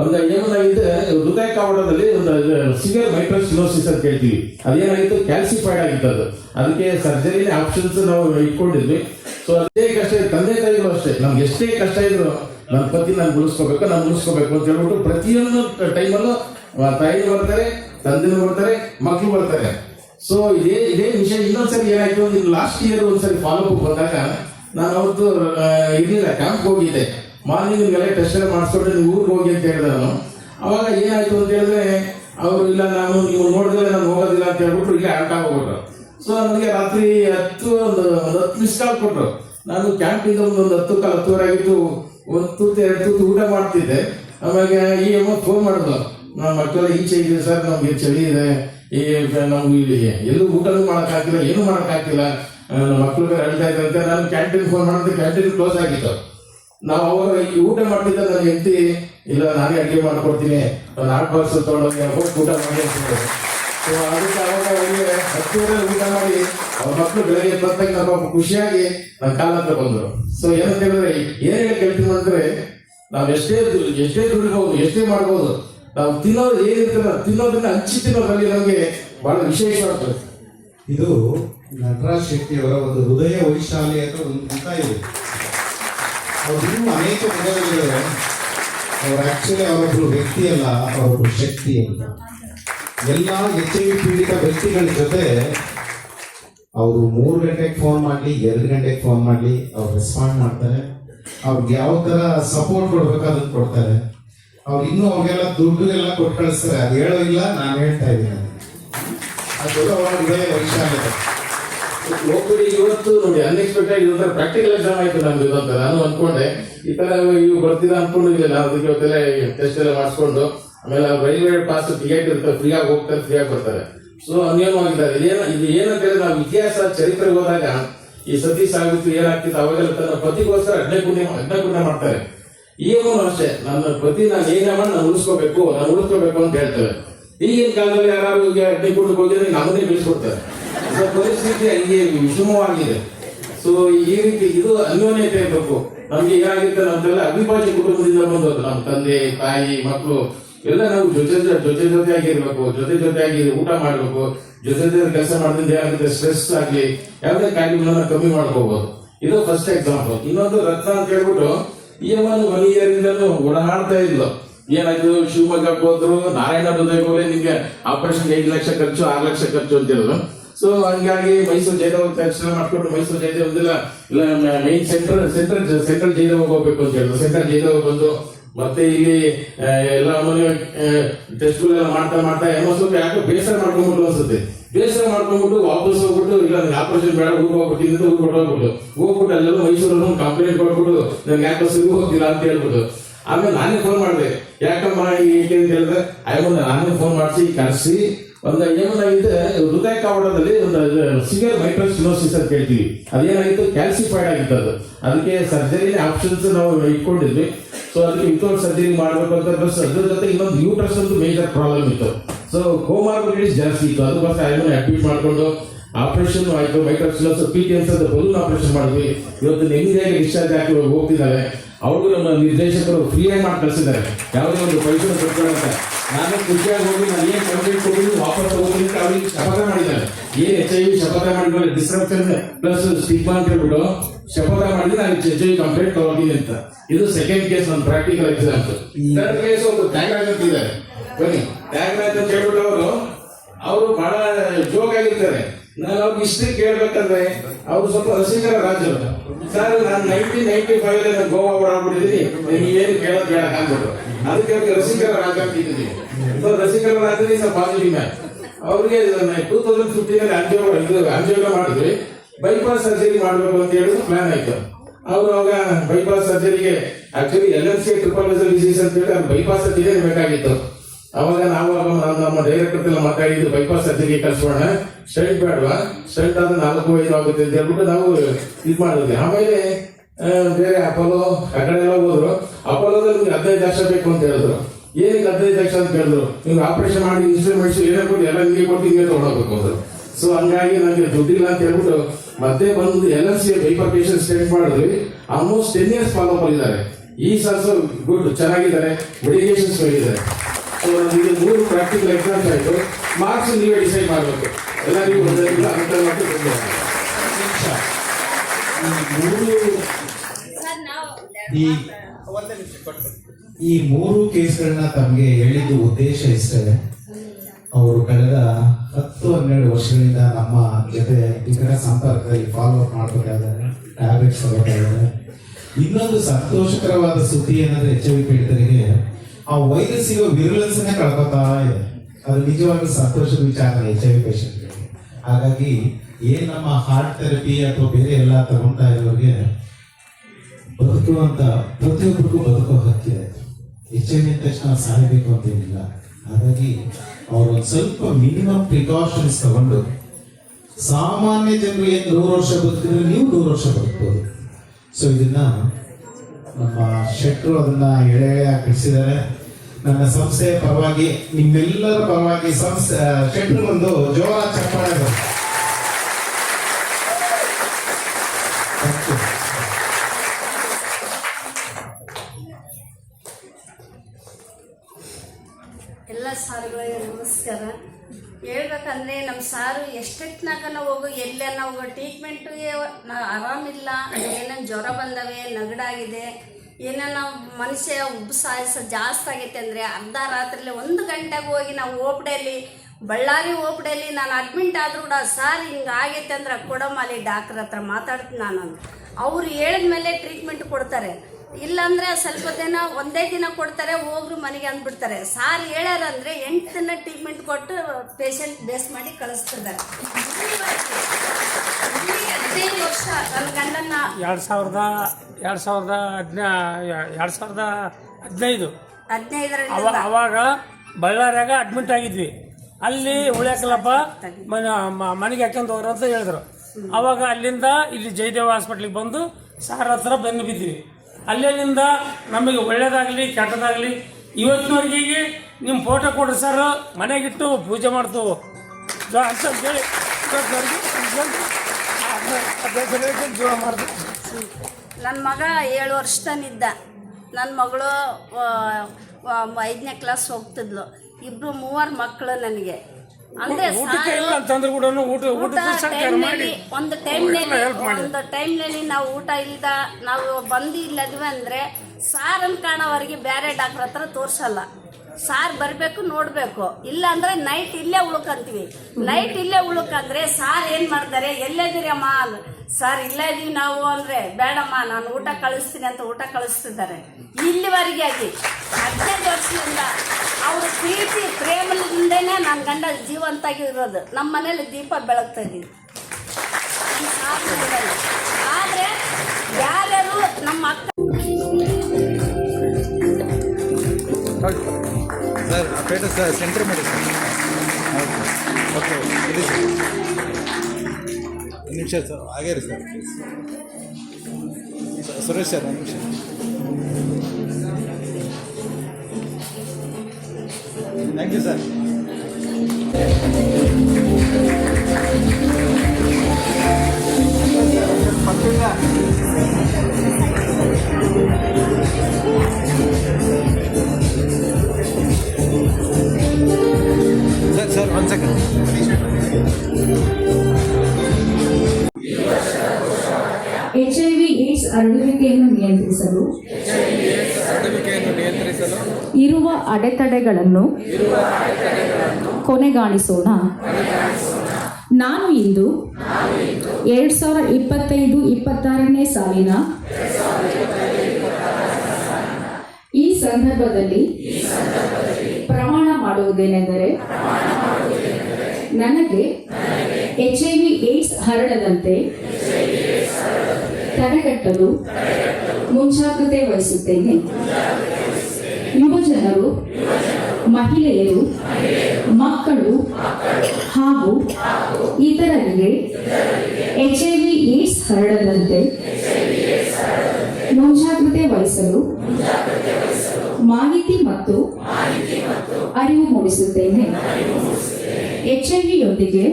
ಒಂದು ಏನಾಗಿದೆ ಹೃದಯ ಕಾವಡದಲ್ಲಿ ಒಂದು ಸಿವಿಯರ್ ಮೈಕ್ರೋಸ್ಟಿನೋಸಿಸ್ ಅಂತ ಹೇಳ್ತೀವಿ ಅದೇನಾಗಿತ್ತು ಕ್ಯಾಲ್ಸಿಫೈಡ್ ಆಗಿತ್ತು ಅದು ಅದಕ್ಕೆ ಸರ್ಜರಿ ಆಪ್ಷನ್ಸ್ ನಾವು ಇಟ್ಕೊಂಡಿದ್ವಿ. ಸೊ ಅದೇ ಕಷ್ಟ. ತಂದೆ ತಾಯಿಗಳು ಅಷ್ಟೇ. ನಮ್ಗೆ ಎಷ್ಟೇ ಕಷ್ಟ ಇದ್ರು ನನ್ನ ಪತಿ ನಾನು ಉಳಿಸ್ಕೋಬೇಕು ನಾನು ಉಳಿಸ್ಕೋಬೇಕು ಅಂತ ಹೇಳ್ಬಿಟ್ಟು ಪ್ರತಿಯೊಂದು ಟೈಮಲ್ಲೂ ತಾಯಿ ಬರ್ತಾರೆ, ತಂದೆನೂ ಬರ್ತಾರೆ ಮಕ್ಕಳು ಬರ್ತಾರೆ. ಸೊ ಇದೇ ಇದೇ ವಿಷಯ ಇನ್ನೊಂದ್ಸರಿ ಏನಾಯ್ತು ಅಂದ್ರೆ ಲಾಸ್ಟ್ ಇಯರ್ ಒಂದ್ಸರಿ ಫಾಲೋ ಅಪ್ ಬಂದಾಗ ನಾನು ಅವ್ರದ್ದು ಇರಲಿಲ್ಲ ಕ್ಯಾಂಪ್ ಹೋಗಿದ್ದೆ. ಮಾರ್ನಿಂಗ್ ನಿಮ್ಗೆಲ್ಲ ಟೆಸ್ಟ್ ಎಲ್ಲ ಮಾಡಿಸ್ಕೊಂಡು ನೀವು ಊರಿಗೆ ಹೋಗಿ ಅಂತ ಹೇಳಿದೆ ನಾನು. ಅವಾಗ ಏನಾಯ್ತು ಅಂತ ಹೇಳಿದ್ರೆ, ಅವರು, ಇಲ್ಲ, ನಾನು ನೀವು ನೋಡಿದ್ರೆ ನಾನು ಹೋಗೋದಿಲ್ಲ ಅಂತ ಹೇಳ್ಬಿಟ್ರು ಇಲ್ಲೇ ಆಟ ಹೋಗ್ಬಿಟ್ರು ಸೊ ನನಗೆ ರಾತ್ರಿ ಹತ್ತು, ಒಂದು ಒಂದು ಹತ್ತು ಮಿಸ್ ಕಾಲ್ ಕೊಟ್ರು. ನಾನು ಕ್ಯಾಂಪಿಂದ ಒಂದು ಒಂದು ಹತ್ತು ಕಾಲ ಹತ್ತುವರೆ ಆಗಿತ್ತು. ಒಂದು ತುತ್ತು ಎರಡು ತೂತು ಊಟ ಮಾಡ್ತಿದ್ದೆ. ಆಮೇಲೆ ಈ ಅಮ್ಮ ಫೋನ್ ಮಾಡಿದ್ಲು. ನಮ್ಮ ಮಕ್ಕಳು ಈಚೆ ಇದೆ ಸರ್, ನಮಗೆ ಚಳಿ ಇದೆ. ಈ ನಮ್ಗೆ ಇಲ್ಲಿ ಎಲ್ಲೂ ಊಟನೂ ಮಾಡೋಕ್ಕಾಗ್ತಿಲ್ಲ ಏನು ನಮ್ಮ ಮಕ್ಕಳು ಹೇಳ್ತಾ ಇದ್ದಂತೆ ನಾನು ಕ್ಯಾಂಟೀನ್ ಫೋನ್ ಮಾಡಿದ್ರೆ ಕ್ಯಾಂಟೀನ್ ಕ್ಲೋಸ್ ಆಗಿತ್ತು. ನಾವು ಅವರು ಈ ಊಟ ಮಾಡ್ತಿದ್ದ ನನ್ನ ಹೆಂಡತಿ, ಇಲ್ಲ, ನಾನೇ ಅಡುಗೆ ಮಾಡ್ಕೊಡ್ತೀನಿ. ಒಂದು ಆಟ ಬಾಕ್ಸ್ ತೊಗೊಂಡೋಗಿ ಹೋಗಿ ಊಟ ಮಾಡಿ. ಅದಕ್ಕೆ ಅವಾಗ ಅವರಿಗೆ ಹತ್ತುವರೆ ಊಟ ಮಾಡಿ ಅವ್ರ ಮಕ್ಕಳು ಬೆಳಗ್ಗೆ ಬಂದಾಗ ನಮ್ಮ ಪಾಪ ಖುಷಿಯಾಗಿ ನನ್ನ ಕಾಲ ಹತ್ರ ಬಂದರು ಸೊ ಏನಂತ ಹೇಳಿದ್ರೆ ಏನು ಕೇಳ್ತೀವಿ ಅಂದ್ರೆ ನಾವ್ ಎಷ್ಟೇ ಎಷ್ಟೇ ದುಡಿಬಹುದು ಎಷ್ಟೇ ಮಾಡ್ಬೋದು ನಾವು ತಿನ್ನೋದು ಏನಿರ್ತದೆ ತಿನ್ನೋದನ್ನ ಹಂಚಿ ತಿನ್ನೋದ್ರಲ್ಲಿ ನಮಗೆ ಬಹಳ ವಿಶೇಷವಾಗ್ತದೆ ಇದು ನಟರಾಜ್ ಶೆಟ್ಟಿಯವರ ಒಂದು ಹೃದಯ ವೈಶಾಲಿ ಅಂತ ಒಂದು ಅಂತ ಇದೆ ಅವ್ರು ಇನ್ನೂ ಅನೇಕ ಮುಖಗಳಿವೆ ಅವ್ರು ಆಕ್ಚುಲಿ ಅವರೊಬ್ರು ವ್ಯಕ್ತಿ ಅಲ್ಲ ಅವರೊಬ್ರು ಶಕ್ತಿ ಅಂತ. ಎಲ್ಲ ಎಚ್ ಐ ವಿ ಪೀಡಿತ ವ್ಯಕ್ತಿಗಳ ಜೊತೆ ಅವರು ಮೂರು ಗಂಟೆಗೆ ಫೋನ್ ಮಾಡಲಿ, ಎರಡು ಗಂಟೆಗೆ ಫೋನ್ ಮಾಡಲಿ, ಅವ್ರು ರೆಸ್ಪಾಂಡ್ ಮಾಡ್ತಾರೆ. ಅವ್ರಿಗೆ ಯಾವ ಥರ ಸಪೋರ್ಟ್ ಕೊಡ್ಬೇಕು ಅದನ್ನ ಕೊಡ್ತಾರೆ. ಅವ್ರು ಇನ್ನೂ ಅವ್ರಿಗೆಲ್ಲ ದುಡ್ಡು ಎಲ್ಲ ಕೊಟ್ಟು ಕಳಿಸ್ತಾರೆ. ಅದು ಹೇಳೋ ಇಲ್ಲ, ನಾನು ಹೇಳ್ತಾ ಇದ್ದೀನಿ. ಅದು ಆಗಿದೆ ಒಬ್ಬರು ಇವತ್ತು ನೋಡಿ ಅನ್ಎಕ್ಸ್ಪೆಕ್ಟೆಡ್ ಇವತ್ತರ ಪ್ರಾಕ್ಟಿಕಲ್ ಎಕ್ಸಾಮ್ ಆಯ್ತು ನಮ್ಗೆ ಇದೊಂದು. ನಾನು ಅನ್ಕೊಂಡೆ ಈ ತರ ಇವು ಬರ್ತೀರಾ ಅನ್ಕೊಂಡಿರ್ಲಿಲ್ಲ ಅದಕ್ಕೆ ಇವತ್ತೆಲ್ಲ ಟೆಸ್ಟ್ ಎಲ್ಲ ಮಾಡಿಸ್ಕೊಂಡು ಆಮೇಲೆ ರೈಲ್ವೆ ಪಾಸ್ ಟಿಕೆಟ್ ಇರ್ತದೆ ಫ್ರೀ ಆಗಿ ಹೋಗ್ತಾರೆ ಫ್ರೀ ಆಗಿ ಬರ್ತಾರೆ. ಸೊ ಅನ್ಯವಾಗಿದ್ದಾರೆ ಏನ ಇದು ಏನಂತೇಳಿ ನಾವು ಇತಿಹಾಸ, ಚರಿತ್ರೆಗೆ ಹೋದಾಗ, ಈ ಸತಿ ಸಾವಿತ್ರಿ ಏನಾಗ್ತಿತ್ತು ಅವಾಗೆಲ್ಲ ತನ್ನ ಪತಿಗೋಸ್ಕರ ಅಗ್ನಿ ಪುಣ್ಯ ಮಾಡ್ತಾರೆ. ಈಗೂ ಅಷ್ಟೇ, ನನ್ನ ಪತಿ ನಾನು ಏನೇ ಮಾಡಿ ನಾನು ಉಳಿಸ್ಕೋಬೇಕು ನಾನು ಉಳಿಸ್ಕೋಬೇಕು ಅಂತ ಹೇಳ್ತಾರೆ. ಈಗಿನ ಕಾಲದಲ್ಲಿ ಯಾರು ಅಗ್ನಿ ಪುಣ್ಯಕ್ಕೆ ಹೋಗಿದ್ರೆ ನಮ್ಮನ್ನೇ ಬೀಳ್ಸ್ಕೊಡ್ತಾರೆ. ಸೊ ಪರಿಸ್ಥಿತಿ ಹಂಗೆ ವಿಷಮವಾಗಿದೆ. ಸೊ ಈ ರೀತಿ ಇದು ಅನ್ಯೋನ್ಯತೆ ಇರಬೇಕು. ನಮ್ಗೆ ಏನಾಗಿತ್ತು ನಮ್ದೆಲ್ಲ ಅವಿಭಾಜ್ಯ ಕುಟುಂಬದಿಂದ ಬಂದದ್ದು. ನಮ್ಮ ತಂದೆ, ತಾಯಿ ಮಕ್ಕಳು ಎಲ್ಲ ನಾವು ಜೊತೆ ಜೊತೆ ಜೊತೆಯಾಗಿ ಇರಬೇಕು ಜೊತೆ ಜೊತೆಯಾಗಿ ಊಟ ಮಾಡಬೇಕು, ಜೊತೆ ಜೊತೆ ಕೆಲಸ ಮಾಡಿದ್ರೆ ಏನಾಗುತ್ತೆ ಸ್ಟ್ರೆಸ್ ಆಗಲಿ, ಯಾವುದೇ ಕಾಯಿಲೆಗಳನ್ನ ಕಮ್ಮಿ ಮಾಡ್ಕೋಬಹುದು ಇದು ಫಸ್ಟ್ ಎಕ್ಸಾಂಪಲ್ ಇನ್ನೊಂದು ರತ್ನ ಅಂತ ಹೇಳ್ಬಿಟ್ಟು ಒಂದು ಒನ್ ಇಯರ್ ಇಂದಲೂ ಓಡಾಡ್ತಾ ಇದ್ಲು. ಏನಾಯ್ತು? ಶಿವಮೊಗ್ಗಕ್ಕೆ ಹೋದ್ರು, ನಾರಾಯಣ ಹೃದಯ ನಿಮ್ಗೆ ಆಪರೇಷನ್ ಐದು ಲಕ್ಷ ಖರ್ಚು, ಆರು ಲಕ್ಷ ಖರ್ಚು ಅಂತ ಹೇಳಿದ್ರು ಸೊ ಹಂಗಾಗಿ ಮೈಸೂರು ಜೈಲ ತಕ್ಷಣ ಮಾಡ್ಕೊಂಡು ಮೈಸೂರು ಜೈಲವದಿಲ್ಲ ಇಲ್ಲ main central central central jail ಹೋಗ್ಬೇಕು ಅಂತ ಹೇಳಿದ್ರು. ಸೆಂಟ್ರಲ್ ಜೈಲ ಬಂದು ಮತ್ತೆ ಇಲ್ಲಿ ಎಲ್ಲ ಟೆಸ್ಟ್ ಎಲ್ಲ ಮಾಡ್ತಾ ಮಾಡ್ತಾ ಎಂ ಎಸ್ ಯಾಕೋ ಬೇಸರ ಮಾಡ್ಕೊಂಡ್ಬಿಟ್ಟು ಅನ್ಸುತ್ತೆ. ಬೇಸರ ಮಾಡ್ಕೊಂಡ್ಬಿಟ್ಟು ವಾಪಸ್ ಹೋಗ್ಬಿಟ್ಟು, ಇಲ್ಲ ನನಗೆ ಆಪರೇಷನ್ ಬೇಡ ಊರು ಹೋಗ್ಬಿಟ್ಟು ಊರು ಕೊಟ್ಟೋಗ್ಬಿಟ್ಟು ಹೋಗ್ಬಿಟ್ಟು ಅಲ್ಲೆಲ್ಲ ಮೈಸೂರಲ್ಲಿ ಕಂಪ್ಲೇಂಟ್ ಕೊಟ್ಬಿಟ್ಟು ನನಗೆ ಯಾಕೆ ಸಿಗು ಹೋಗಿಲ್ಲ ಅಂತ ಹೇಳ್ಬಿಟ್ಟು ಆಮೇಲೆ ನಾನೇ ಫೋನ್ ಮಾಡಿದೆ. ಯಾಕಮ್ಮ ಏಕೆ ಅಂತ ಹೇಳಿದ್ರೆ ಆಯ್ತು ನಾನೇ ಫೋನ್ ಮಾಡಿಸಿ, ಕರೆಸಿ ಒಂದು ಏನಾಗಿದೆ, ಹೃದಯ ಕವಡದಲ್ಲಿ ಒಂದು ಸಿವಿಯರ್ ಮೈಟ್ರಲ್ ಸ್ಟಿನೋಸಿಸ್ ಅಂತ ಹೇಳ್ತೀವಿ. ಅದೇನಾಗಿತ್ತು ಕ್ಯಾಲ್ಸಿಫೈಡ್ ಆಗಿತ್ತು ಅದು ಅದಕ್ಕೆ ಸರ್ಜರಿ ಆಪ್ಷನ್ಸ್ ನಾವು ಇಟ್ಕೊಂಡಿದ್ವಿ. ಸೊ ಅದಕ್ಕೆ ವಿತೌಟ್ ಸರ್ಜರಿ ಮಾಡಬೇಕು ಅಂತ ಅದ್ರ ಜೊತೆ ಇನ್ನೊಂದು ಯೂಟ್ರಸ್ ಒಂದು ಮೇಜರ್ ಪ್ರಾಬ್ಲಮ್ ಇತ್ತು. ಸೊ ಕೋಮಾರ್ಬಿಲಿಟೀಸ್ ಜಾಸ್ತಿ ಇತ್ತು. ಅದಕ್ಕೋಸ್ಕರ ಅದನ್ನು ಅಡ್ಮಿಟ್ ಮಾಡ್ಕೊಂಡು ಆಪರೇಷನ್ ಆಯಿತು. ಮೈಕ್ರೋಸ್ ಪಿ ಟಿ ಅಂತ ಬಲೂನ್ ಆಪರೇಷನ್ ಮಾಡಿದ್ವಿ. ಇವತ್ತು ನೆಮ್ಮದಿಯಾಗಿ ಡಿಸ್ಚಾರ್ಜ್ ಹಾಕಿ ಹೋಗ್ತಿದ್ದಾರೆ. ಅವರು ನಮ್ಮ ನಿರ್ದೇಶಕರು ಫ್ರೀ ಆಗಿ ಮಾಡಿ ಕಳಿಸಿದ್ದಾರೆ. ಯಾವುದೇ ಒಂದು ಪೈಸೆ ಅಂತ ನಾನು ಖುಷಿಯಾಗಿ ಹೋಗಿ ನಾನು ಏನು ಕಂಪ್ಲೇಂಟ್ ಕೊಟ್ಟಿದ್ದು ವಾಪಸ್ ಅಂತ ಅವ್ರಿಗೆ ಶಪಥ ಮಾಡಿದ್ದಾರೆ. ಏನು ಎಚ್ ಐ ವಿ ಶಪಥ ಮಾಡಿದ್ರೆ ಡಿಸ್ಟ್ರಕ್ಷನ್ ಪ್ಲಸ್ ಸ್ಟಿಗ್ಮಾ ಅಂತ ಹೇಳ್ಬಿಟ್ಟು ಶಪಥ ಮಾಡಿದ್ರೆ ನಾನು ಎಚ್ ಐ ವಿ ಕಂಪ್ಲೇಂಟ್ ತಗೋತೀನಿ ಅಂತ. ಇದು ಸೆಕೆಂಡ್ ಕೇಸ್ ನನ್ನ ಪ್ರಾಕ್ಟಿಕಲ್ ಎಕ್ಸಾಂಪಲ್ ಥರ್ಡ್ ಕೇಸ್ ಒಂದು ತ್ಯಾಗರಾಜ್ ಅಂತ ಇದ್ದಾರೆ. ಬನ್ನಿ. ಆಯ್ತು ಅಂತ ಹೇಳ್ಬಿಟ್ಟು ಅವರು ಅವರು ಬಹಳ ಜೋಕ್ ಆಗಿರ್ತಾರೆ ನಾನು ಅವ್ರಿಗೆ ಇಷ್ಟೇ ಕೇಳ್ಬೇಕಂದ್ರೆ ಅವ್ರು ಸ್ವಲ್ಪ ರಸಿಕರ ರಾಜರು ಸರ್ ನಾನು ನೈನ್ಟೀನ್ ನೈನ್ಟಿ ಫೈವ್ ಅಲ್ಲಿ ನಾನು ಗೋವಾ ಓಡಾಡ್ಬಿಟ್ಟಿದ್ದೀನಿ ನೀವು ಏನು ಕೇಳೋದು ಬೇಡ ಅಂದ್ಬಿಟ್ಟು ಅದಕ್ಕೆ ಅವ್ರಿಗೆ ರಸಿಕರ ರಾಜ ಅಂತಿದ್ದೀನಿ ಸೊ ರಸಿಕರ ರಾಜ್ಯ ಇಸ್ ಪಾಸಿಟಿವ್ ಮ್ಯಾನ್ ಅವ್ರಿಗೆ ಟೂ ತೌಸಂಡ್ ಫಿಫ್ಟೀನ್ ಅಲ್ಲಿ ಅಂಜೋ ಇದು ಅಂಜೋಗ ಮಾಡಿದ್ವಿ. ಬೈಪಾಸ್ ಸರ್ಜರಿ ಮಾಡಬೇಕು ಅಂತ ಹೇಳಿ ಪ್ಲಾನ್ ಆಯ್ತು. ಅವರು ಅವಾಗ bypass ಸರ್ಜರಿಗೆ actually L N C triple disease ಅಂತ ಹೇಳಿ ಬೈಪಾಸ್ ಸರ್ಜರಿ ಬೇಕಾಗಿತ್ತು. ಅವಾಗ ನಾವು ನಮ್ಮ ಡೈರೆಕ್ಟರ್ ಮಾತಾಡಿದ್ದು ಬೈಪಾಸ್ ಸರ್ಜರಿಗೆ ಕಳ್ಸೋಣ ಸ್ಟ್ರೈಟ್ ಬೇಡವಾ? ಸ್ಟ್ರೈಟ್ ಆದ್ರೆ ನಾಲ್ಕು ಐದು ಆಗುತ್ತೆ ಅಂತ ಹೇಳ್ಬಿಟ್ಟು ನಾವು ಇದು ಮಾಡಿದ್ವಿ. ಆಮೇಲೆ ಬೇರೆ ಅಪೋಲೋ ಕಡೆ ಎಲ್ಲ ಹೋದ್ರು. ಅಪೋಲೋದಲ್ಲಿ ನಿಮ್ಗೆ ಹದಿನೈದು ಲಕ್ಷ ಬೇಕು ಅಂತ ಹೇಳಿದ್ರು. ಏನಕ್ಕೆ ಹದಿನೈದು ಲಕ್ಷ ಅಂತ ಹೇಳಿದ್ರು ನೀವು ಆಪರೇಷನ್ ಮಾಡಿ ಇನ್ಸ್ಟ್ರೂಮೆಂಟ್ಸ್ ಏನೇ ಕೊಟ್ಟು ಎಲ್ಲ ನಿಮಗೆ ಕೊಟ್ಟು ಹಿಂಗೆ ತೊಗೊಂಡೋಗ್ಬೇಕು ಅಂದ್ರು. ಸೊ ಹಂಗಾಗಿ ನನಗೆ ದುಡ್ಡಿಲ್ಲ ಅಂತ ಹೇಳ್ಬಿಟ್ಟು ಮತ್ತೆ ಬಂದು L L C bifurcation stent ಮಾಡಿದ್ವಿ. ಆಲ್ಮೋಸ್ಟ್ ಟೆನ್ ಇಯರ್ಸ್ ಫಾಲೋ ಇದ್ದಾರೆ. ಈ ಸರ್ಸು ಗುಡ್ ಚೆನ್ನಾಗಿದ್ದಾರೆ. ಮೆಡಿಕೇಶನ್ಸ್ ಹೋಗಿದ್ದಾರೆ ಸೊ ನನಗೆ ಮೂರು ಪ್ರಾಕ್ಟಿಕಲ್ ಎಕ್ಸಾಮ್ಸ್ ಆಯಿತು. ಮಾರ್ಕ್ಸ್ ನೀವೇ ಡಿಸೈಡ್ ಮಾಡಬೇಕು. ಎಲ್ಲ ನೀವು ಒಂದರಿಂದ ಅಂತ ಮಾಡಿ ಮೂರು ಈ ಈ ಮೂರು ಕೇಸ್ಗಳನ್ನ ತಮಗೆ ಹೇಳಿದ್ದು ಉದ್ದೇಶ ಇಷ್ಟೇ ಅವರು ಕಳೆದ ಹತ್ತು ಹನ್ನೆರಡು ವರ್ಷಗಳಿಂದ ನಮ್ಮ ಜೊತೆ ಇತರ ಸಂಪರ್ಕದಲ್ಲಿ ಫಾಲೋ ಅಪ್ ಮಾಡ್ಬೇಕಾದ್ರೆ ಟ್ಯಾಬ್ಲೆಟ್ಸ್ ತಗೋಬೇಕಾದ್ರೆ ಇನ್ನೊಂದು ಸಂತೋಷಕರವಾದ ಸುದ್ದಿ ಏನಂದ್ರೆ ಎಚ್ ಐ ವಿ ಪೀಡಿತರಿಗೆ ಆ ವೈರಸ್ ಇರೋ ವಿರುಲೆನ್ಸ್ ಕಳ್ಕೊತಾ ಇದೆ. ಅದು ನಿಜವಾಗ್ಲೂ ಸಂತೋಷದ ವಿಚಾರ ಎಚ್ ಐ ವಿ ಪೇಷಂಟ್ಗಳಿಗೆ ಹಾಗಾಗಿ ಏನ್ ನಮ್ಮ ಹಾರ್ಟ್ ಥೆರಪಿ ಅಥವಾ ಬೇರೆ ಎಲ್ಲ ತಗೊಂತಾ ಇರೋರಿಗೆ ಬದುಕುವಂತ ಪ್ರತಿಯೊಬ್ಬರಿಗೂ ಬದುಕೋ ಹಕ್ಕಿದೆ ಎಚ್ ಐ ವಿ ತಕ್ಷಣ ಸಾಯಬೇಕು ಅಂತೇನಿಲ್ಲ. ಹಾಗಾಗಿ ಅವರು ಒಂದು ಸ್ವಲ್ಪ ಮಿನಿಮಮ್ ಪ್ರಿಕಾಷನ್ಸ್ ತಗೊಂಡು ಸಾಮಾನ್ಯ ಜನರು ಏನ್ ನೂರು ವರ್ಷ ಬದುಕಿದ್ರೆ ನೀವು ನೂರು ವರ್ಷ ಬದುಕ್ಬೋದು. ಸೊ ಇದನ್ನ ನಮ್ಮ ಶೆಟ್ರು ಅದನ್ನ ಎಳೆ ಎಳೆ ಕಳಿಸಿದ್ದಾರೆ ನನ್ನ ಸಂಸ್ಥೆಯ ಪರವಾಗಿ, ನಿಮ್ಮೆಲ್ಲರ ಪರವಾಗಿ ಸಂಸ್ಥೆ ಶೆಟ್ರು ಒಂದು ಜೋರ ಚಪ್ಪಾಳೆ. ಎಲ್ಲ ನಮಸ್ಕಾರ ಹೇಳ್ಬೇಕಂದ್ರೆ ನಮ್ಮ ಸಾರು ಎಷ್ಟೆಟ್ನಾಗ ಹೋಗು, ಎಲ್ಲೆಲ್ಲ ಹೋಗೋ ಟ್ರೀಟ್ಮೆಂಟ್ಗೆ ನಾ ಆರಾಮಿಲ್ಲ, ಏನೇನು ಜ್ವರ ಬಂದವೆ, ನಗಡಾಗಿದೆ ಏನೇನೋ ಮನುಷ್ಯ ಉಬ್ಬಸಾಯಸ ಜಾಸ್ತಿ ಆಗೈತೆ ಅಂದರೆ ಅರ್ಧ ರಾತ್ರಿಲಿ ಒಂದು ಗಂಟೆಗೆ ಹೋಗಿ ನಾವು ಓಪಡೆಯಲ್ಲಿ, ಬಳ್ಳಾರಿ ಓಪಡೆಯಲ್ಲಿ ನಾನು ಅಡ್ಮಿಂಟ್ ಆದರೂ ಕೂಡ, ಸಾರ್, ಹಿಂಗೆ ಆಗೈತೆ ಅಂದ್ರೆ ಕೊಡಮಲ್ಲಿ ಡಾಕ್ಟ್ರ್ ಹತ್ರ ಮಾತಾಡ್ತೀನಿ ನಾನು ಅವ್ರು ಹೇಳಿದ್ಮೇಲೆ ಟ್ರೀಟ್ಮೆಂಟ್ ಕೊಡ್ತಾರೆ. ಇಲ್ಲಾಂದರೆ ಸ್ವಲ್ಪ ದಿನ, ಒಂದೇ ದಿನ ಕೊಡ್ತಾರೆ, ಹೋಗ್ರು ಮನೆಗೆ ಅಂದ್ಬಿಡ್ತಾರೆ. ಸಾರ್ ಹೇಳ್ಯಾರಂದ್ರೆ ಎಂಟು ದಿನ ಟ್ರೀಟ್ಮೆಂಟ್ ಕೊಟ್ಟು ಪೇಷಂಟ್ ಬೇಸ್ ಮಾಡಿ ಕಳಿಸ್ತಿದ್ದಾರೆ. ಎರಡು ಸಾವಿರದ ಎರಡು ಸಾವಿರದ ಹದಿನಾ, ಎರಡು ಸಾವಿರದ ಹದಿನೈದು. ಅವಾಗ ಬಳ್ಳಾರ್ಯಾಗ ಅಡ್ಮಿಟ್ ಆಗಿದ್ವಿ. ಅಲ್ಲಿ ಉಳ್ಯಾಕಲ್ಲಪ್ಪ, ಮನೆ ಮನೆಗೆ ಹಾಕೊಂಡು ಹೋಗ್ರ ಅಂತ ಹೇಳಿದ್ರು. ಅವಾಗ ಅಲ್ಲಿಂದ ಇಲ್ಲಿ ಜಯದೇವ ಹಾಸ್ಪಿಟ್ಲಿಗೆ ಬಂದು ಸಾರ್ ಹತ್ರ ಬೆನ್ನು ಬಿದ್ದೀವಿ. ಅಲ್ಲಿಂದ ನಮಗೆ ಒಳ್ಳೇದಾಗಲಿ, ಕೆಟ್ಟದಾಗಲಿ ಇವತ್ತಿನವರೆಗೆ ನಿಮ್ಮ ಫೋಟೋ ಕೊಡ್ರಿ ಸರ್ ಮನೆಗಿಟ್ಟು ಪೂಜೆ ಮಾಡ್ತು ಅಂತ ಹೇಳಿ. ಇವತ್ತಿನವರೆಗೆ ನನ್ನ ಮಗ ಏಳು ವರ್ಷದನಿದ್ದ. ನನ್ನ ಮಗಳು ಐದನೇ ಕ್ಲಾಸ್ ಹೋಗ್ತಿದ್ಲು. ಇಬ್ರು ಮೂವರು ಮಕ್ಕಳು ನನಗೆ. ಅಂದ್ರೆ ಒಂದು ಟೈಮ್ನಲ್ಲಿ ಒಂದು ಟೈಮ್ನಲ್ಲಿ ನಾವು ಊಟ ಇಲ್ದ ನಾವು ಬಂದು ಇಲ್ಲದ್ವಿ ಅಂದ್ರೆ ಸಾರನ್ನು ಕಾಣೋವರೆಗೆ ಬೇರೆ ಡಾಕ್ಟರ್ ಹತ್ರ ತೋರ್ಸಲ್ಲ. ಸಾರ್ ಬರಬೇಕು, ನೋಡಬೇಕು. ಇಲ್ಲ ಅಂದ್ರೆ ನೈಟ್ ಇಲ್ಲೇ ಉಳ್ಕಂತೀವಿ. ನೈಟ್ ಇಲ್ಲೇ ಉಳ್ಕಂದ್ರೆ ಸಾರ್ ಏನ್ ಮಾಡ್ತಾರೆ? ಎಲ್ಲೇ ಅಮ್ಮ? ಸರ್ ಇಲ್ಲ ಇದೀವಿ ನಾವು ಅಂದ್ರೆ, ಬೇಡಮ್ಮ, ನಾನು ಊಟ ಕಳಿಸ್ತೀನಿ ಅಂತ ಊಟ ಕಳಿಸ್ತಿದ್ದಾರೆ. ಇಲ್ಲಿವರೆಗೆ ಆಗಿ ಹದಿನೈದು ವರ್ಷದಿಂದ ಅವ್ರ ಪ್ರೀತಿ, ಪ್ರೇಮದಿಂದನೇ ನನ್ನ ಗಂಡ ಜೀವಂತಾಗಿ ಇರೋದು. ನಮ್ಮ ಮನೇಲಿ ದೀಪ ಬೆಳಗ್ತಾ ಇದೀವಿ. ಆದ್ರೆ ಯಾರ್ಯಾರು ನಮ್ಮ ಅಕ್ಕ ಸರ್ ಪೇಟ ಸರ್ ಸೆಂಟ್ರ್ ಮಾಡಿ ಸರ್. ಓಕೆ ಇದೆ ಸರ್. ಒಂದು ನಿಮಿಷ ಸರ್, ಹಾಗೇ ರೀ ಸರ್ ಸುರೇಶ್ ಸರ್, ಒಂದು ನಿಮಿಷ. Thank you sir sir sir, ಒಂದು ಸೆಕೆಂಡ್ ಎಚ್ಐವಿ ಏಡ್ಸ್ ಹರಡುವಿಕೆಯನ್ನು ನಿಯಂತ್ರಿಸಲು, ಇರುವ ಅಡೆತಡೆಗಳನ್ನು ಕೊನೆಗಾಣಿಸೋಣ. ನಾನು ಇಂದು ಎರಡ್ ಸಾವಿರದ ಇಪ್ಪತ್ತೈದು, ಇಪ್ಪತ್ತಾರನೇ ಸಾಲಿನ ಈ ಸಂದರ್ಭದಲ್ಲಿ ಪ್ರಮಾಣ ಮಾಡುವುದೇನೆಂದರೆ ನನಗೆ ಎಚ್ ಐ ವಿ ಏಡ್ಸ್ ಹರಡದಂತೆ ತಡೆಗಟ್ಟಲು ಮುಂಜಾಗ್ರತೆ ವಹಿಸುತ್ತೇನೆ. ಯುವಜನರು ಮಹಿಳೆಯರು, ಮಕ್ಕಳು ಹಾಗೂ ಇತರರಿಗೆ ಎಚ್ ಐ ವಿ ಏಡ್ಸ್ ಹರಡದಂತೆ ಮುಂಜಾಗ್ರತೆ ವಹಿಸಲು ಮಾಹಿತಿ ಮತ್ತು ಅರಿವು ಮೂಡಿಸುತ್ತೇನೆ. ಎಚ್ಐವಿಯೊಂದಿಗೆ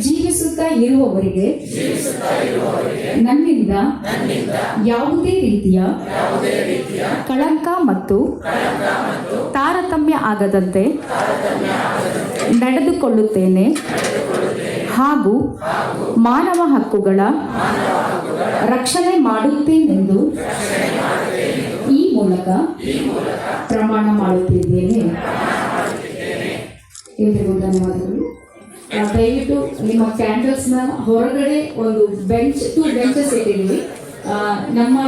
ಜೀವಿಸುತ್ತಾ ಇರುವವರಿಗೆ ನನ್ನಿಂದ ಯಾವುದೇ ರೀತಿಯ ಕಳಂಕ ಮತ್ತು ತಾರತಮ್ಯ ಆಗದಂತೆ ನಡೆದುಕೊಳ್ಳುತ್ತೇನೆ. ಹಾಗೂ ಮಾನವ ಹಕ್ಕುಗಳ ರಕ್ಷಣೆ ಮಾಡುತ್ತೇನೆಂದು ಈ ಮೂಲಕ ಪ್ರಮಾಣ ಮಾಡುತ್ತಿದ್ದೇನೆ. ಎಲ್ರಿಗೂ ಧನ್ಯವಾದಗಳು. ದಯವಿಟ್ಟು ನಿಮ್ಮ ಕ್ಯಾಂಡಲ್ಸ್ನ ಹೊರಗಡೆ ಒಂದು ಬೆಂಚ್ ಟೂ ಬೆಂಚಸ್ ಇಟ್ಟಿದ್ದೀವಿ ನಮ್ಮ